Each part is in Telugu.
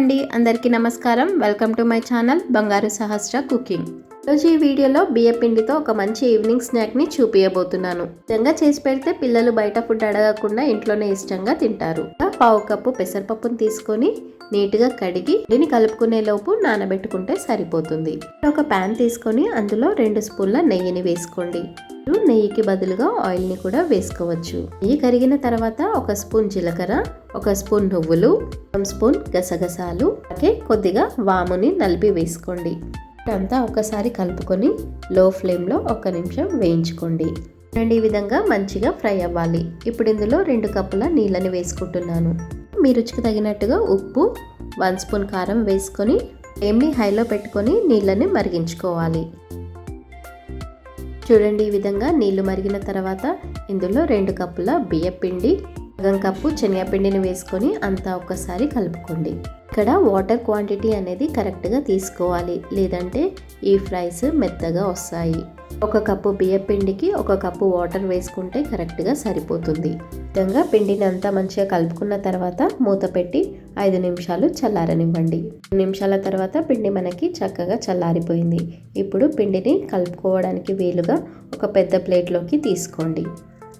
అండి. అందరికీ నమస్కారం. వెల్కమ్ టు మై ఛానల్ బంగారు సహస్ర కుకింగ్. ఈరోజు ఈ వీడియోలో బియ్య పిండితో ఒక మంచి ఈవినింగ్ స్నాక్ని చూపించబోతున్నాను నిజంగా చేసి పెడితే పిల్లలు బయట ఫుడ్ అడగకుండా ఇంట్లోనే ఇష్టంగా తింటారు. పావు కప్పు పెసరపప్పును తీసుకొని నీట్గా కడిగి దీన్ని కలుపుకునే లోపు నానబెట్టుకుంటే సరిపోతుంది. ఒక ప్యాన్ తీసుకొని అందులో రెండు స్పూన్ల నెయ్యిని వేసుకోండి. నెయ్యికి బదులుగా ఆయిల్ని కూడా వేసుకోవచ్చు. నెయ్యి కరిగిన తర్వాత ఒక స్పూన్ జీలకర్ర ఒక స్పూన్ నువ్వులు వన్ స్పూన్ గసగసాలు అలాగే కొద్దిగా వాముని నలిపి వేసుకోండి. అంతా ఒకసారి కలుపుకొని లో ఫ్లేమ్లో ఒక నిమిషం వేయించుకోండి. రెండు ఈ విధంగా మంచిగా ఫ్రై అవ్వాలి. ఇప్పుడు ఇందులో రెండు కప్పుల నీళ్ళని వేసుకుంటున్నాను. మీ రుచికి తగినట్టుగా ఉప్పు వన్ స్పూన్ కారం వేసుకొని ఫ్లేమ్ని హైలో పెట్టుకొని నీళ్ళని మరిగించుకోవాలి. చూడండి ఈ విధంగా నీళ్ళు మరిగిన తర్వాత ఇందులో రెండు కప్పుల బియ్య పిండి సగం కప్పు శనగపిండిని వేసుకొని అంతా ఒక్కసారి కలుపుకోండి. ఇక్కడ వాటర్ క్వాంటిటీ అనేది కరెక్ట్గా తీసుకోవాలి లేదంటే ఈ ఫ్రైస్ మెత్తగా వస్తాయి. ఒక కప్పు బియ్య పిండికి ఒక కప్పు వాటర్ వేసుకుంటే కరెక్ట్గా సరిపోతుంది. విధంగా పిండిని అంతా మంచిగా కలుపుకున్న తర్వాత మూత పెట్టి ఐదు నిమిషాలు చల్లారనివ్వండి. నిమిషాల తర్వాత పిండి మనకి చక్కగా చల్లారిపోయింది. ఇప్పుడు పిండిని కలుపుకోవడానికి వీలుగా ఒక పెద్ద ప్లేట్లోకి తీసుకోండి.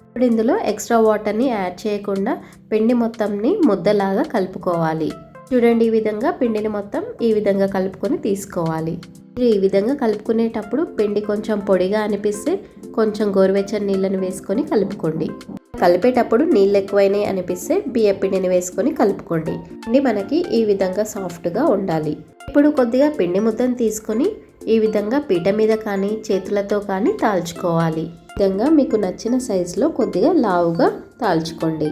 ఇప్పుడు ఇందులో ఎక్స్ట్రా వాటర్ని యాడ్ చేయకుండా పిండి మొత్తంని ముద్దలాగా కలుపుకోవాలి. చూడండి ఈ విధంగా పిండిని మొత్తం ఈ విధంగా కలుపుకొని తీసుకోవాలి. ఈ విధంగా కలుపుకునేటప్పుడు పిండి కొంచెం పొడిగా అనిపిస్తే కొంచెం గోరువెచ్చని నీళ్ళని వేసుకొని కలుపుకోండి. కలిపేటప్పుడు నీళ్ళు ఎక్కువైనాయి అనిపిస్తే బియ్య పిండిని వేసుకొని కలుపుకోండి. పిండి మనకి ఈ విధంగా సాఫ్ట్గా ఉండాలి. ఇప్పుడు కొద్దిగా పిండి ముద్దను తీసుకొని ఈ విధంగా పీట మీద కానీ చేతులతో కానీ తాల్చుకోవాలి. విధంగా మీకు నచ్చిన సైజులో కొద్దిగా లావుగా తాల్చుకోండి.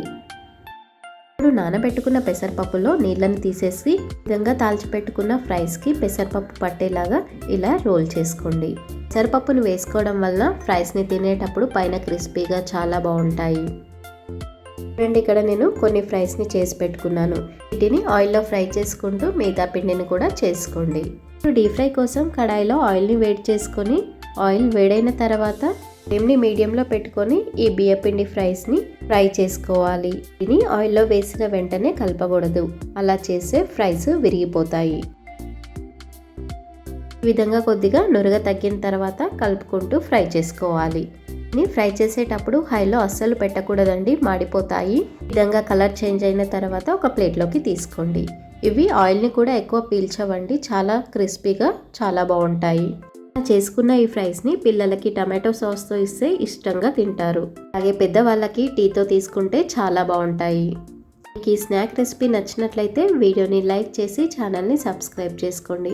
ఇప్పుడు నానబెట్టుకున్న పెసరపప్పులో నీళ్ళని తీసేసి విధంగా తాల్చిపెట్టుకున్న ఫ్రైస్కి పెసరపప్పు పట్టేలాగా ఇలా రోల్ చేసుకోండి. పెసరపప్పును వేసుకోవడం వలన ఫ్రైస్ని తినేటప్పుడు పైన క్రిస్పీగా చాలా బాగుంటాయి. చూడండి ఇక్కడ నేను కొన్ని ఫ్రైస్ని చేసి పెట్టుకున్నాను. వీటిని ఆయిల్లో ఫ్రై చేసుకుంటూ మిగతా పిండిని కూడా చేసుకోండి. ఇప్పుడు డీప్ ఫ్రై కోసం కడాయిలో ఆయిల్ని వేడి చేసుకొని ఆయిల్ వేడైన తర్వాత ఫ్లేమ్ని మీడియంలో పెట్టుకొని ఈ బియ్యపిండి ఫ్రైస్ని ఫ్రై చేసుకోవాలి. దీన్ని ఆయిల్లో వేసిన వెంటనే కలపకూడదు. అలా చేస్తే ఫ్రైస్ విరిగిపోతాయి. ఈ విధంగా కొద్దిగా నురగ తగ్గిన తర్వాత కలుపుకుంటూ ఫ్రై చేసుకోవాలి. ఫ్రై చేసేటప్పుడు హైలో అస్సలు పెట్టకూడదండి మాడిపోతాయి. విధంగా కలర్ చేంజ్ అయిన తర్వాత ఒక ప్లేట్లోకి తీసుకోండి. ఇవి ఆయిల్ని కూడా ఎక్కువ పీల్చవండి చాలా క్రిస్పీగా చాలా బాగుంటాయి. చేసుకున్న ఈ ఫ్రైస్ని పిల్లలకి టమాటో సాస్తో ఇస్తే ఇష్టంగా తింటారు. అలాగే పెద్దవాళ్ళకి టీతో తీసుకుంటే చాలా బాగుంటాయి. మీకు ఈ స్నాక్ రెసిపీ నచ్చినట్లయితే వీడియోని లైక్ చేసి ఛానల్ని సబ్స్క్రైబ్ చేసుకోండి.